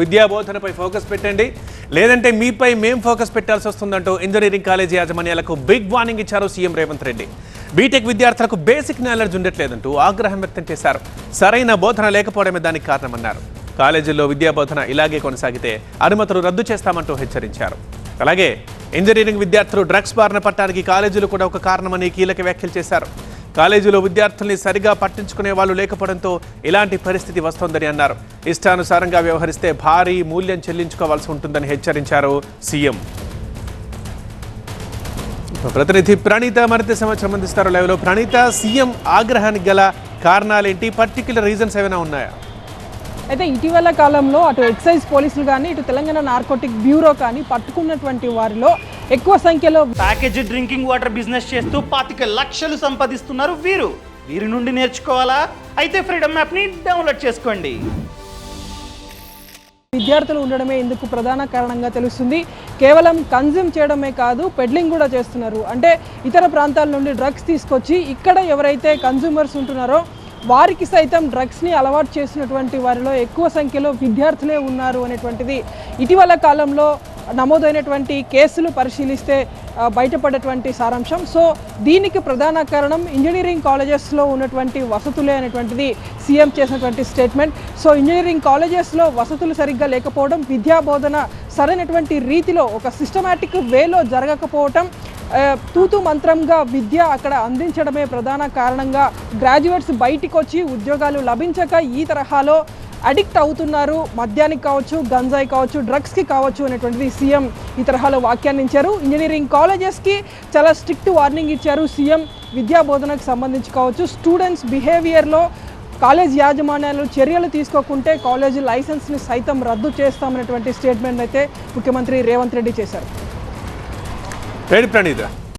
విద్యా బోధనపై ఫోకస్ పెట్టండి. లేదంటే మీపై మేం ఫోకస్ పెట్టాల్సి వస్తుందంటూ ఇంజనీరింగ్ కాలేజీ యాజమాన్యాలకు బిగ్ వార్నింగ్ ఇచ్చారు సీఎం రేవంత్ రెడ్డి. బీటెక్ విద్యార్థులకు బేసిక్ నాలెడ్జ్ ఉండట్లేదంటూ ఆగ్రహం వ్యక్తం చేశారు. సరైన బోధన లేకపోవడమే దానికి కారణమన్నారు. కాలేజీల్లో విద్యా బోధన ఇలాగే కొనసాగితే అనుమతులు రద్దు చేస్తామంటూ హెచ్చరించారు. అలాగే ఇంజనీరింగ్ విద్యార్థులు డ్రగ్స్ బారిన పట్టడానికి కాలేజీలు కూడా ఒక కారణమని కీలక వ్యాఖ్యలు చేశారు. కాలేజీలో విద్యార్థుల్ని సరిగా పట్టించుకునే వాళ్ళు లేకపోవడంతో ఇలాంటి పరిస్థితి వస్తోందని అన్నారు. ఇష్టానుసారంగా వ్యవహరిస్తే భారీ మూల్యం చెల్లించుకోవాల్సి ఉంటుందని హెచ్చరించారు సీఎం. ప్రతినిధి ప్రణీత మరింత సంవత్సరం అందిస్తారు. లైవ్లో ప్రణీత సీఎం ఆగ్రహానికి గల కారణాలేంటి? పర్టికులర్ రీజన్స్ ఏమైనా ఉన్నాయా? అయితే ఇటీవల కాలంలో అటు ఎక్సైజ్ పోలీసులు కానీ ఇటు తెలంగాణ నార్కోటిక్ బ్యూరో కానీ పట్టుకున్నటువంటి వారిలో ఎక్కువ సంఖ్యలో ప్యాకేజ్ డ్రింకింగ్ వాటర్ బిజినెస్ చేస్తూ పాతిక లక్షలు సంపాదిస్తున్నారు వీరు. వీరి నుండి నేర్చుకోవాలా? అయితే ఫ్రీడమ్ యాప్ని డౌన్లోడ్ చేసుకోండి. విద్యార్థులు ఉండడమే ఇందుకు ప్రధాన కారణంగా తెలుస్తుంది. కేవలం కన్జ్యూమ్ చేయడమే కాదు పెడ్లింగ్ కూడా చేస్తున్నారు. అంటే ఇతర ప్రాంతాల నుండి డ్రగ్స్ తీసుకొచ్చి ఇక్కడ ఎవరైతే కన్జ్యూమర్స్ ఉంటున్నారో వారికి సైతం డ్రగ్స్ని అలవాటు చేసినటువంటి వారిలో ఎక్కువ సంఖ్యలో విద్యార్థులే ఉన్నారు అనేటువంటిది ఇటీవల కాలంలో నమోదైనటువంటి కేసులు పరిశీలిస్తే బయటపడేటువంటి సారాంశం. సో దీనికి ప్రధాన కారణం ఇంజనీరింగ్ కాలేజెస్లో ఉన్నటువంటి వసతులే అనేటువంటిది సీఎం చేసినటువంటి స్టేట్మెంట్. సో ఇంజనీరింగ్ కాలేజెస్లో వసతులు సరిగ్గా లేకపోవడం విద్యా బోధన సరైనటువంటి రీతిలో ఒక సిస్టమేటిక్ వేలో జరగకపోవటం తూతు మంత్రంగా విద్య అక్కడ అందించడమే ప్రధాన కారణంగా గ్రాడ్యుయేట్స్ బయటికి వచ్చి ఉద్యోగాలు లభించక ఈ తరహాలో అడిక్ట్ అవుతున్నారు. మద్యానికి కావచ్చు గంజాయి కావచ్చు డ్రగ్స్కి కావచ్చు అనేటువంటిది సీఎం ఈ తరహాలో వ్యాఖ్యానించారు. ఇంజనీరింగ్ కాలేజెస్కి చాలా స్ట్రిక్ట్ వార్నింగ్ ఇచ్చారు సీఎం. విద్యా బోధనకు సంబంధించి కావచ్చు స్టూడెంట్స్ బిహేవియర్లో కాలేజ్ యాజమాన్యాలు చర్యలు తీసుకోకుంటే కాలేజీ లైసెన్స్ని సైతం రద్దు చేస్తామనేటువంటి స్టేట్మెంట్ అయితే ముఖ్యమంత్రి రేవంత్ రెడ్డి చేశారు. రైట్ ప్రణీత